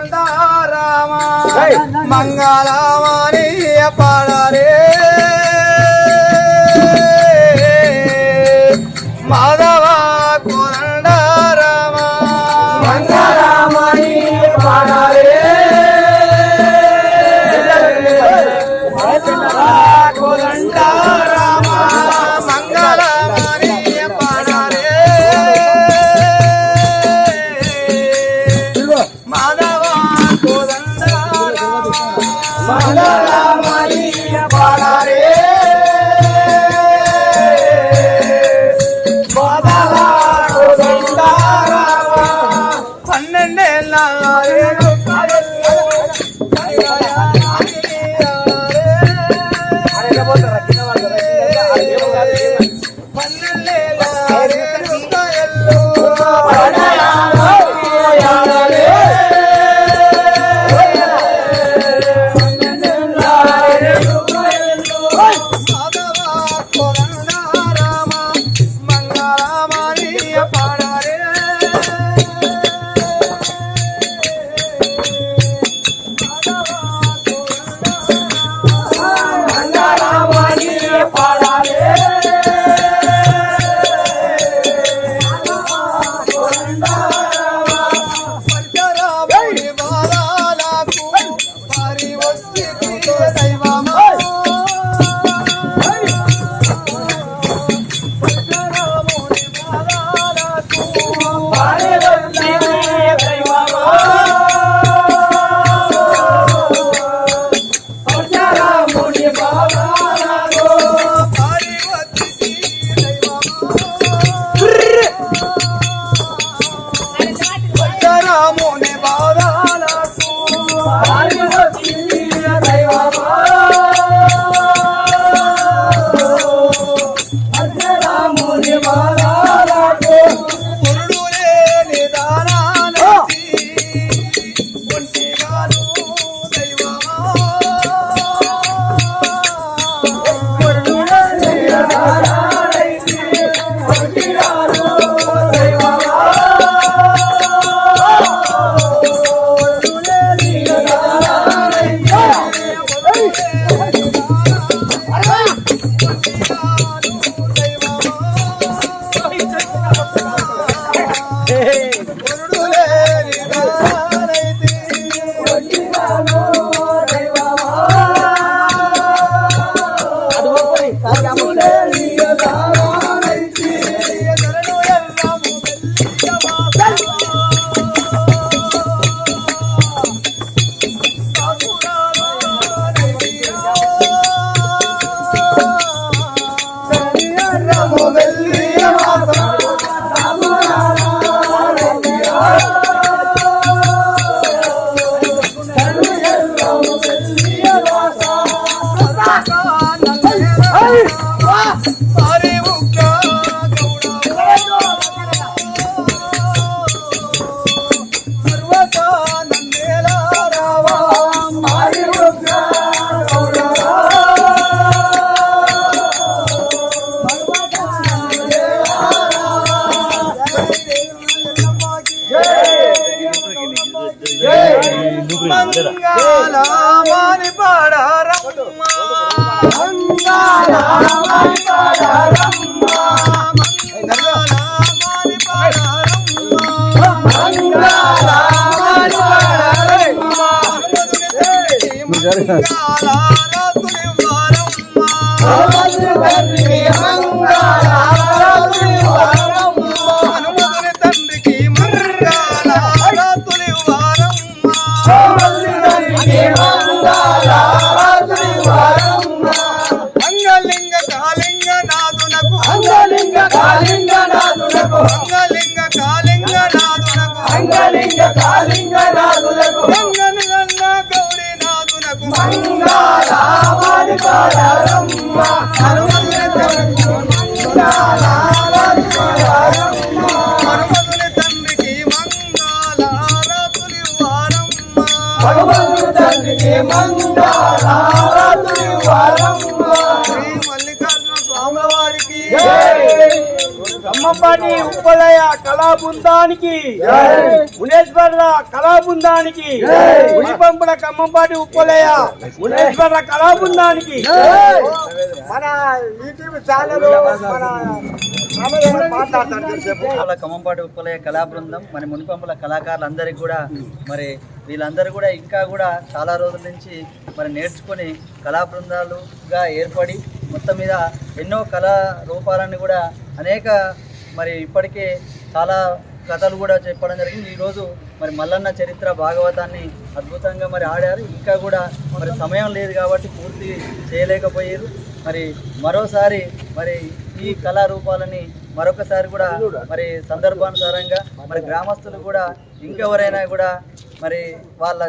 மாதவாராமா மங்களாவானே பாடாரே மாதவா குரண்டாராமா ஆதிராயா మంగళమాని మంగళారామాని వారమ్మ శ్రీ మల్లికార్జున స్వామి వారికి జై. ఖమ్మంపాటి ఉప్పలయ్య కళా బృందానికి మునేశ్వర్ల కళా బృందానికి ఉలిపంపుల ఖమ్మంపాటి ఉప్పలయ్య మునేశ్వర్ల కళా బృందానికి మన యూట్యూబ్ ఛానల్ మన రామదేవుడు మాట్లాడతాడు కొంచెంసేపు. వాళ్ళ ఖమ్మంపాటి ఉప్పలయ్య కళా బృందం మరి మునిపంపుల కళాకారులందరికీ కూడా మరి వీళ్ళందరూ కూడా ఇంకా కూడా చాలా రోజుల నుంచి మరి నేర్చుకొని కళా బృందాలుగా ఏర్పడి మొత్తం మీద ఎన్నో కళా రూపాలని కూడా అనేక మరి ఇప్పటికే చాలా కథలు కూడా చెప్పడం జరిగింది. ఈరోజు మరి మల్లన్న చరిత్ర భాగవతాన్ని అద్భుతంగా మరి ఆడారు. ఇంకా కూడా మరి సమయం లేదు కాబట్టి పూర్తి చేయలేకపోయారు. మరి మరోసారి మరి ఈ కళారూపాలని మరొకసారి కూడా మరి సందర్భానుసారంగా మరి గ్రామస్తులు కూడా ఇంకెవరైనా కూడా మరి వాళ్ళ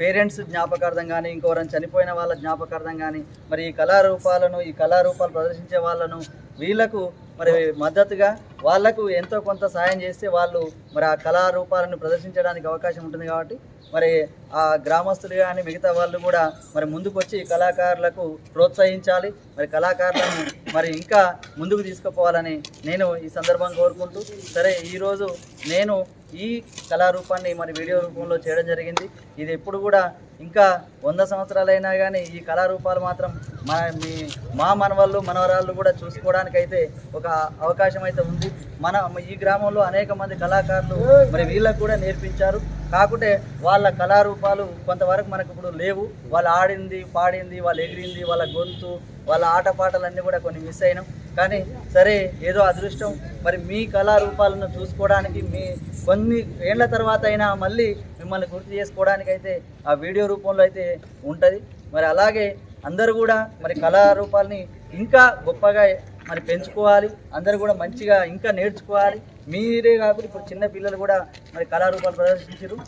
పేరెంట్స్ జ్ఞాపకార్థం కానీ ఇంకోవరం చనిపోయిన వాళ్ళ జ్ఞాపకార్థం కానీ మరి ఈ కళారూపాలను ఈ కళారూపాలు ప్రదర్శించే వాళ్ళను వీళ్ళకు మరి మద్దతుగా వాళ్ళకు ఎంతో కొంత సాయం చేస్తే వాళ్ళు మరి ఆ కళారూపాలను ప్రదర్శించడానికి అవకాశం ఉంటుంది కాబట్టి మరి ఆ గ్రామస్తులు కానీ మిగతా వాళ్ళు కూడా మరి ముందుకు వచ్చి కళాకారులకు ప్రోత్సహించాలి. మరి కళాకారులను మరి ఇంకా ముందుకు తీసుకుపోవాలని నేను ఈ సందర్భంగా కోరుకుంటూ సరే ఈరోజు నేను ఈ కళారూపాన్ని మరి వీడియో రూపంలో చేయడం జరిగింది. ఇది ఎప్పుడు కూడా ఇంకా వంద సంవత్సరాలైనా కానీ ఈ కళారూపాలు మాత్రం మన మీ మా మనవాళ్ళు మనవరాళ్ళు కూడా చూసుకోవడానికైతే ఒక అవకాశం అయితే ఉంది. మన ఈ గ్రామంలో అనేక మంది కళాకారులు మరి వీళ్ళకు కూడా నేర్పించారు. కాకుంటే వాళ్ళ కళారూపాలు కొంతవరకు మనకు ఇప్పుడు లేవు. వాళ్ళు ఆడింది పాడింది వాళ్ళు ఎగిరింది వాళ్ళ గొంతు వాళ్ళ ఆటపాటలన్నీ కూడా కొన్ని మిస్ అయినాం. కానీ సరే ఏదో అదృష్టం. మరి మీ కళారూపాలను చూసుకోవడానికి మీ కొన్ని ఏళ్ళ తర్వాత అయినా మళ్ళీ మిమ్మల్ని గుర్తు చేసుకోవడానికి అయితే ఆ వీడియో రూపంలో అయితే ఉంటుంది. మరి అలాగే అందరూ కూడా మరి కళారూపాలని ఇంకా గొప్పగా మరి పెంచుకోవాలి. అందరూ కూడా మంచిగా ఇంకా నేర్చుకోవాలి. మీరే కాకుండా ఇప్పుడు చిన్న పిల్లలు కూడా మరి కళారూపాలు ప్రదర్శించారు.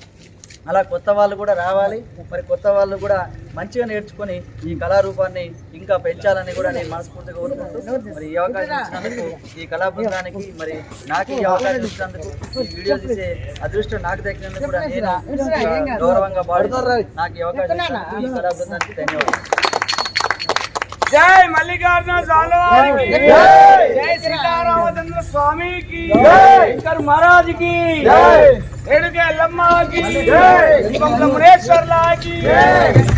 అలా కొత్త వాళ్ళు కూడా రావాలి. మరి కొత్త వాళ్ళు కూడా మంచిగా నేర్చుకొని ఈ కళారూపాన్ని ఇంకా పెంచాలని కూడా నేను మనస్ఫూర్తిగా కోరుకుంటూ మరి ఈ అవకాశం ఇచ్చినందుకు ఈ కళాబృందానికి మరి నాకు ఈ అవకాశం ఇచ్చినందుకు ఈ వీడియో తీసే అదృష్టం నాకు దక్కినందుకు కూడా నేను గౌరవంగా భావిస్తూ నాకు ఈ అవకాశం ఇచ్చినందుకు ఈ కళాబృందానికి ధన్యవాదాలు. జై మల్లికార్జున स्वामी की। शंकर महाराज की। रेणुके लम्मा की। शिवम लम्बरेश्वर लाल की।